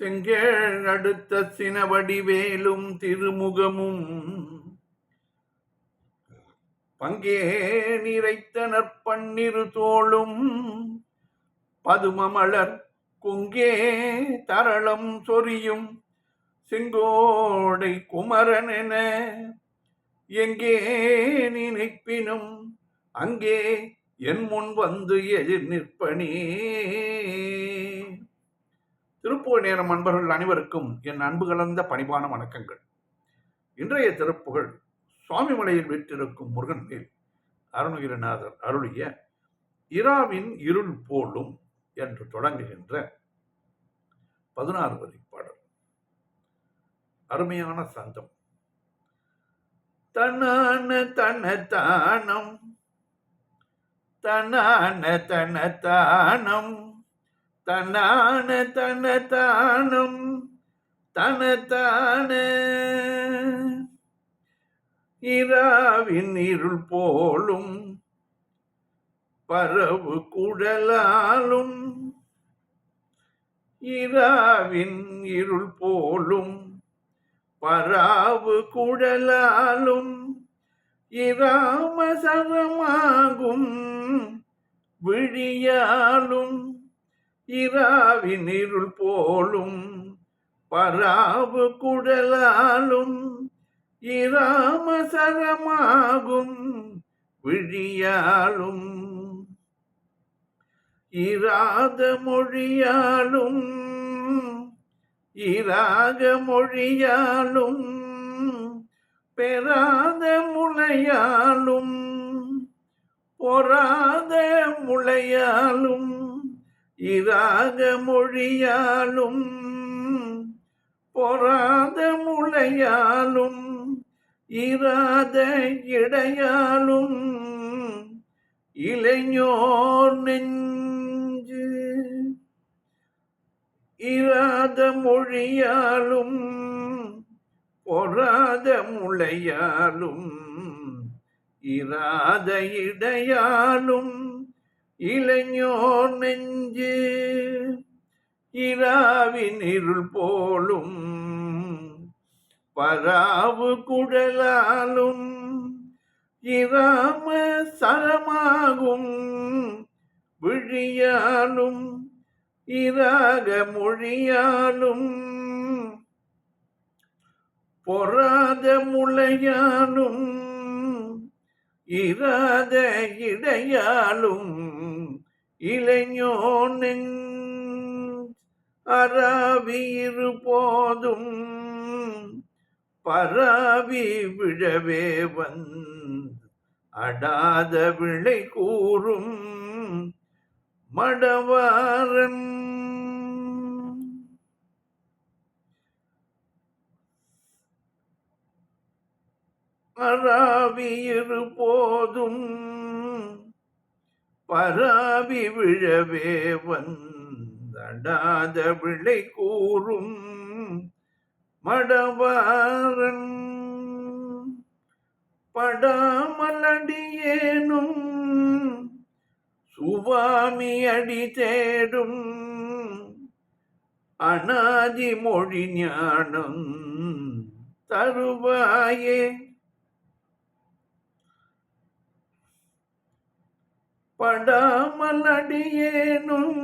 செங்கேள் அடுத்த சினவடிவேலும் திருமுகமும். பங்கே நிறைத்தனர் நற்பன்னிரு தோளும். பதுமமலர் குங்கே தரளம் சொரியும். செங்கோடை குமரன் என எங்கே நினைப்பினும் அங்கே என் முன் வந்து எதிர் நிற்பனே. திருப்புகழ் நேரம் அன்பர்கள் அனைவருக்கும் என் அன்பு கலந்த பணிவான வணக்கங்கள். இன்றைய திருப்புகழ் சுவாமிமலையில் வீற்றிருக்கும் முருகன் மேல் அருணகிரிநாதர் அருளிய இராவின் இருள் போலும் என்று தொடங்குகின்ற பதினாறு வரி பாடல். அருமையான சந்தம் தனான தன தானம் தனான தன தானம் தனான தன தானம் தனத்தான இராவின் இருள் போலும் பரவு குடலாலும் இராவின் இருள் போலும் பராவு குடலாலும் இராமசரமாகும் விழியாலும் இராவின் இருள் போலும் பராவு குடலாலும் இராமசரமாகும் விழியாலும் இராத மொழியாலும் இராக மொழியாலும் பெறாத முளையாலும் பொறாத முளையாலும் இராக மொழியாலும் பொறாத முளையாலும் இராத இடையாலும் இளைஞோர் நெஞ்சு. இராத மொழியாலும் பொறாத முளையாலும் இராத இடையாலும் இளைஞோர் நெஞ்சு இராவின் இருள் போலும் பராவு குடலாலும் இராம சரமாகும் விழியாலும் இராக மொழியாலும் பொறாத முளையாலும் இராத இடையாலும் இளைஞோனின் அறாவீரு போதும் பராவி விழவே வந்து அடாத விளை கூறும் மடவாரன் அராவியிரு போதும். பராவி விழவே வந்தடாத விளை கூறும். மடவாரன் படாமலடியேனும். சுவாமி அடி தேடும். அனாதி மொழி ஞானம் தருவாயே. படாமலடியேனும்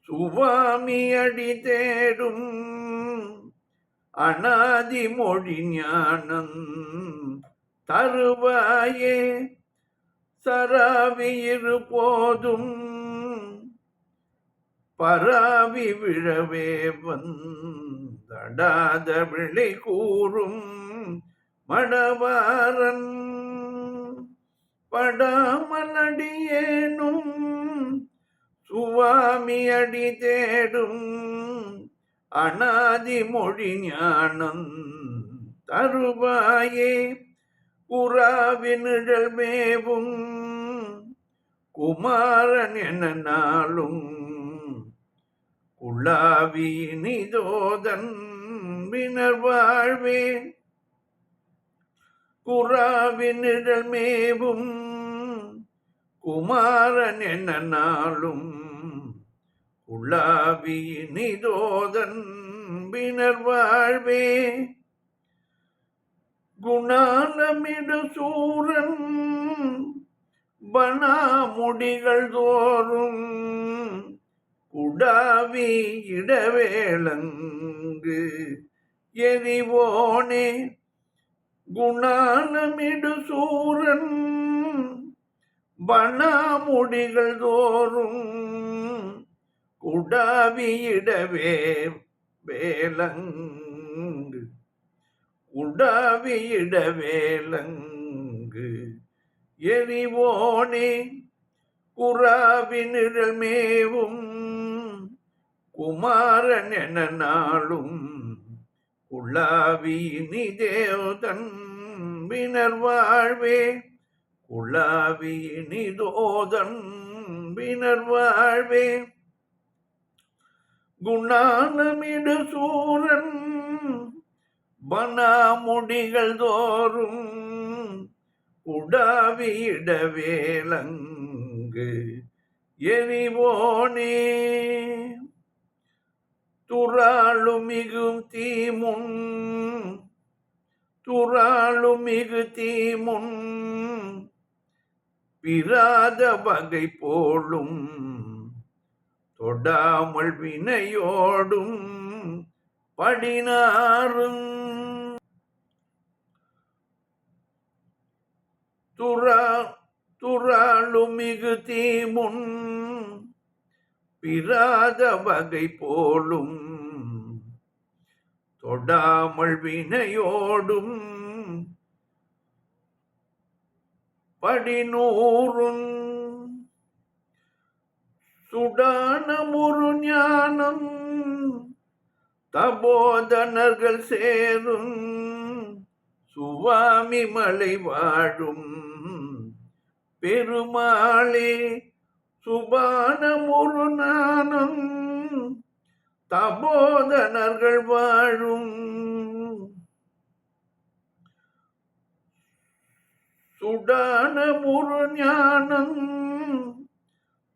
சுவாமி அடி தேடும் அனாதி மொழி ஞானம் தருவாயே. சராவியிரு போதும் பராவி விழவே வந்தடாத விளை கூறும் மடவாரன். படமலடியேனும் சுவாமி அடி தேடும் அனாதி மொழி ஞானம் தருவாயே. புறாவினிழல் மேவும் குமாரன் என நாளும் குழாவினிதோதன் வினர் வாழ்வே குறாவினிழல் மேவும் குமாரன் என்ன நாளும் குள்ளாவி பினர் வாழ்வே. குணானமிடு சூரன் பனாமுடிகள் தோறும் குடாவி இடவேளங்கு எரிவோனே. குணானமிடு சூரன் பனாமுடிகள் தோறும் குடாவியிடவே வேலங்கு குடாவியிட வேலங்கு எரிவோனே புறாவினிழல் குமாரன் என நாளும் குழாவி நிதேவதன் வினர் வாழ்வே. குழாவி நிதோதன் வினர் வாழ்வே. குணானமிடு சூரன் வனாமுடிகள் தோறும் உடாவியிட வேலங்கு எரிவோனே. துறாளுமிகும் தீமுன் துறாளுமிகு தீமுன் பிராத வகை போலும் தொடாமல் வினையோடும் படினாரும் துரா துறாளுமிகு தீமுன் பிராத வகை போலும் தொடாமல் வினையோடும். படிநூறும் சுடானமுரு ஞானம் தபோதனர்கள் சேரும். சுவாமி மலை வாழும் பெருமாளே சுபானமுரு நானம் தபோதனர்கள் வாழும். சுடானமுரு ஞானம்.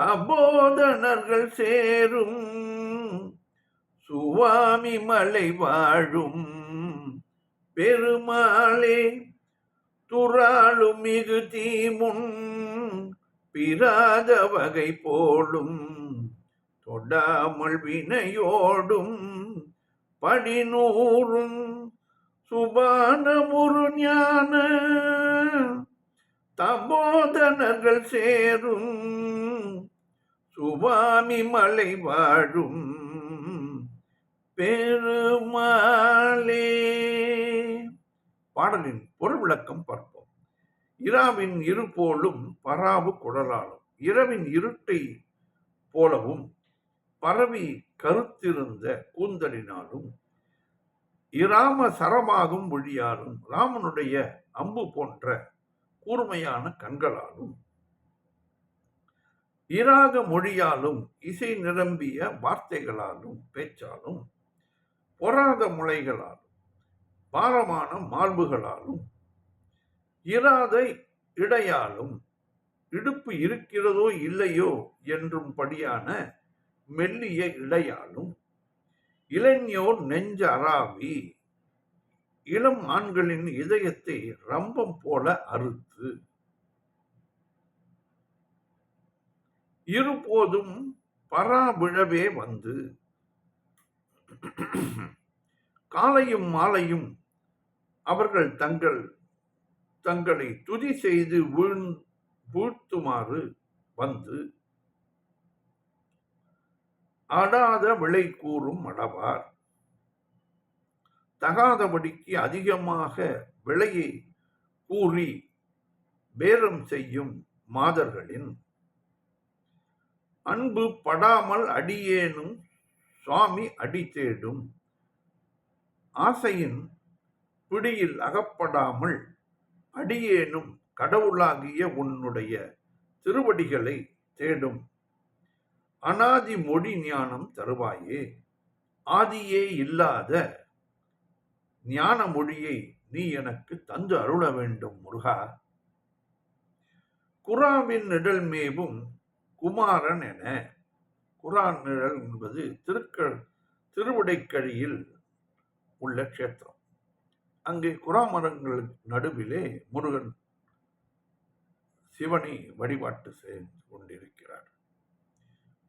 தபோதனர்கள் சேரும். சுவாமி மலை வாழும். பெருமாளே துறாளும் மிகு தீமுன் பிராத வகை போலும் தொடாமல் வினையோடும் படிநூறும் சுபானமுரு ஞான தபோதனர்கள் சேரும் சுவாமி மலை வாழும் பெருமாளே. பாடலின் பொருள் விளக்கம் பார்ப்போம் இராவின் இரு போலும் பராவு குடலாலும் இரவின் இருட்டை போலவும் பரவி கருத்திருந்த கூந்தலினாலும் இராம சரமாகும் மொழியாலும் ராமனுடைய அம்பு போன்ற கூர்மையான கண்களாலும் இராக மொழியாலும் இசை நிரம்பிய வார்த்தைகளாலும் பேச்சாலும் பொறாத முளைகளாலும் பாரமான மார்புகளாலும் இராதை இடையாலும் இடுப்பு இருக்கிறதோ இல்லையோ என்றும் படியான மெல்லிய இடையாலும் இளைஞோர் நெஞ்ச அராவி இளம் ஆண்களின் இதயத்தை ரம்பம் போல அறுத்து இருபோதும் பராவிழவே வந்து காலையும் மாலையும் அவர்கள் தங்கள் தங்களை துதி செய்து வீண் வீழ்த்துமாறு வந்து அடாத விலை கூறும் அடவார் தகாதபடிக்கு அதிகமாக விலையை கூறி பேரம் செய்யும் மாதர்களின் அன்பு படாமல் அடியேனும் சுவாமி அடி தேடும். ஆசையின் பிடியில் அகப்படாமல் அடியேனும் கடவுளாகிய உன்னுடைய திருவடிகளை தேடும் அனாதி மொழி ஞானம் தருவாயே. ஆதியே இல்லாத ஞான மொழியை நீ எனக்கு தந்து அருள வேண்டும் முருகா. குராவின் நிழல் மேவும் குமாரன் என. குரான் நிழல் என்பது திருக்க திருவிடைக்கழியில் உள்ள க்ஷேத்திரம். அங்கே குராமரங்களுக்கு நடுவிலே முருகன் சிவனை வழிபாட்டு செய்து கொண்டிருக்கிறார்.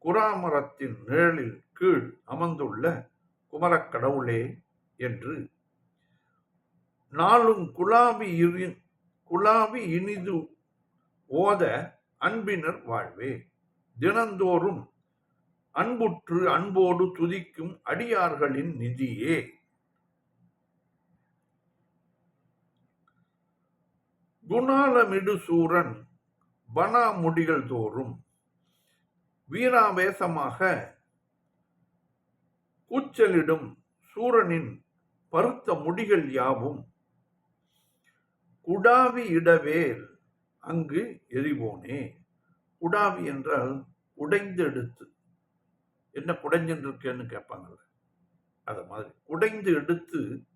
குராமரத்தின் நிழலில் கீழ் அமர்ந்துள்ள குமரக்கடவுளே என்று நாளும் குலாபி இரு குலாபி இனிது ஓத அன்பினர் வாழ்வே. தினந்தோறும் அன்புற்று அன்போடு துதிக்கும் அடியார்களின் நிதியே. குணாலமிடு சூரன் பனா முடிகள் தோறும் வீராவேசமாக கூச்சலிடும் சூரனின் பருத்த முடிகள் யாவும். குடாவி இடவேல் அங்கு எரிவோனே. குடாவி என்றால் உடைந்து எடுத்து என்ன குடைஞ்சுன்னு கேட்பாங்கல்ல. அது மாதிரி. உடைந்து எடுத்து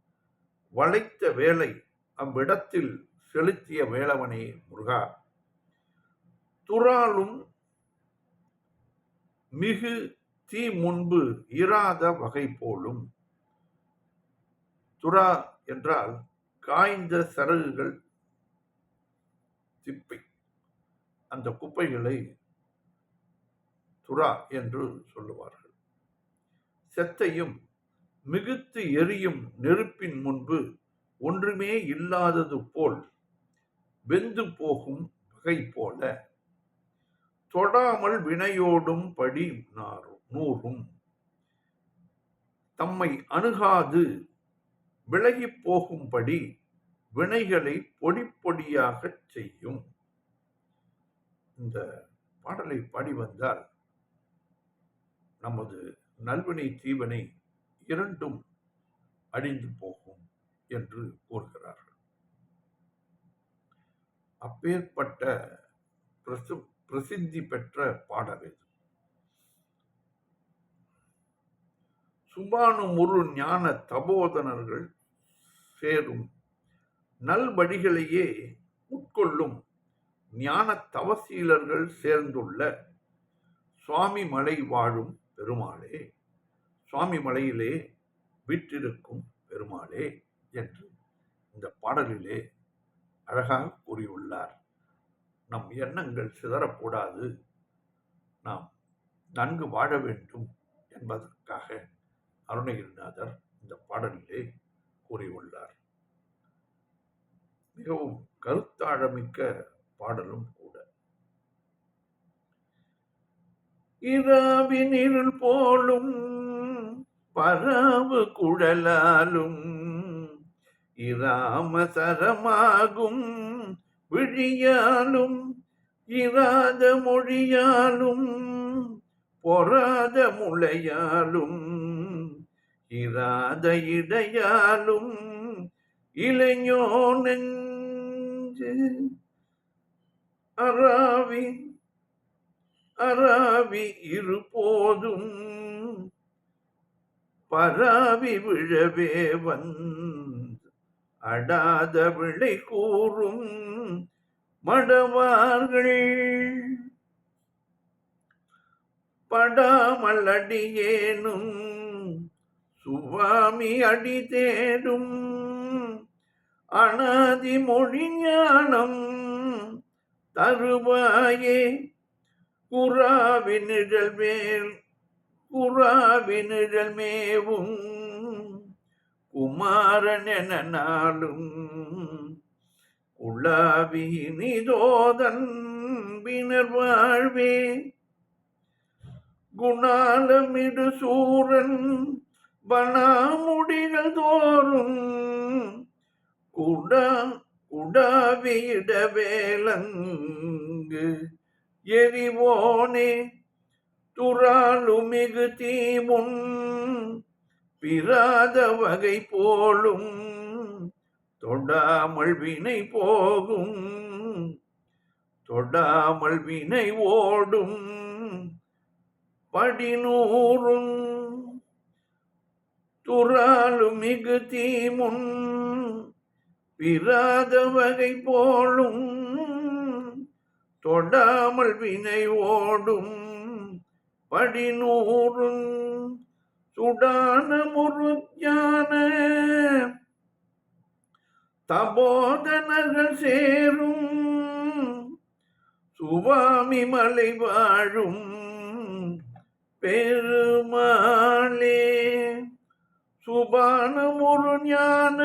வளைத்த வேலை அவ்விடத்தில் செலுத்திய வேளவனே முருகா. துறாலும் மிகு தீ முன்பு இராத வகை போலும். துரா என்றால் காய்ந்த சரகுகள் திப்பை. அந்த குப்பைகளை துரா என்று சொல்லுவார்கள். செத்தையும் மிகுத்து எரியும் நெருப்பின் முன்பு ஒன்றுமே இல்லாதது போல் வெந்து போகும் வகை போல. தொடாமல் வினையோடும் படி நூறும் தம்மை அணுகாது விலகி போகும்படி வினைகளை பொடி பொடியாக செய்யும். இந்த பாடலை பாடி வந்தால் நமது நல்வினை தீவனை இரண்டும் அழிந்து போகும் என்று கூறுகிறார்கள். அப்பேற்பட்ட பிரசு பிரசித்தி பெற்ற பாடல் இது. சுபானு முரு ஞான தபோதனர்கள் சேரும் நல்வழிகளையே உட்கொள்ளும் ஞான தவசீலர்கள் சேர்ந்துள்ள சுவாமி மலை வாழும் பெருமாளே சுவாமி மலையிலே விற்றிருக்கும் பெருமாளே என்று இந்த பாடலிலே அழகாக கூறியுள்ளார். நம் எண்ணங்கள் சிதறக்கூடாது. நாம் நன்கு வாழ வேண்டும் என்பதற்காக அருணகிரிநாதர் இந்த பாடலிலே கூறியுள்ளார். மிகவும் கருத்தாழமிக்க பாடலும் கூட. இரவினில் போலும் பரவு குழலாலும் இராமசரமாகும் விழியாலும் இராத மொழியாலும் பொறாத முளையாலும் இராத இடையாலும் இளைஞோ நெஞ்சு அராவி அராவி இருபோதும் பராவி விழவே வந்து அடாத விளை கூறும் மடவார்கள். படாமல் அடியேனும் சுவாமி அடி தேடும் அனாதி மொழி ஞானம் தருவாயே. குறாவி நிழல் மேல் குறாவி நிழல் மேவும் குமாரன் என நாளும் குழாவி நிதோதன் பினர் வாழ்வே குணாலமிடு சூரன் வனாமுடிகள் தோறும் குடா குடாவியிட வேலங்கு எரிவோனே துறாலுமிகு தீமுன் பிராத வகை போலும் தொடாமல் வினை போகும். தொடாமல் வினை ஓடும் படிநூறும் துறாலு மிகு தீமுன் பிராத வகை போலும் தொடாமல் வினை ஓடும் படிநூறும் சுடான முருஞான தபோதனர்கள் சேரும். சுவாமி மலை வாழும் பெருமாளே. சுபான ஒரு ஞான.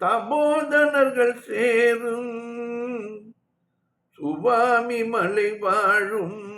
தபோதனர்கள் சேரும். சுவாமி மலை வாழும்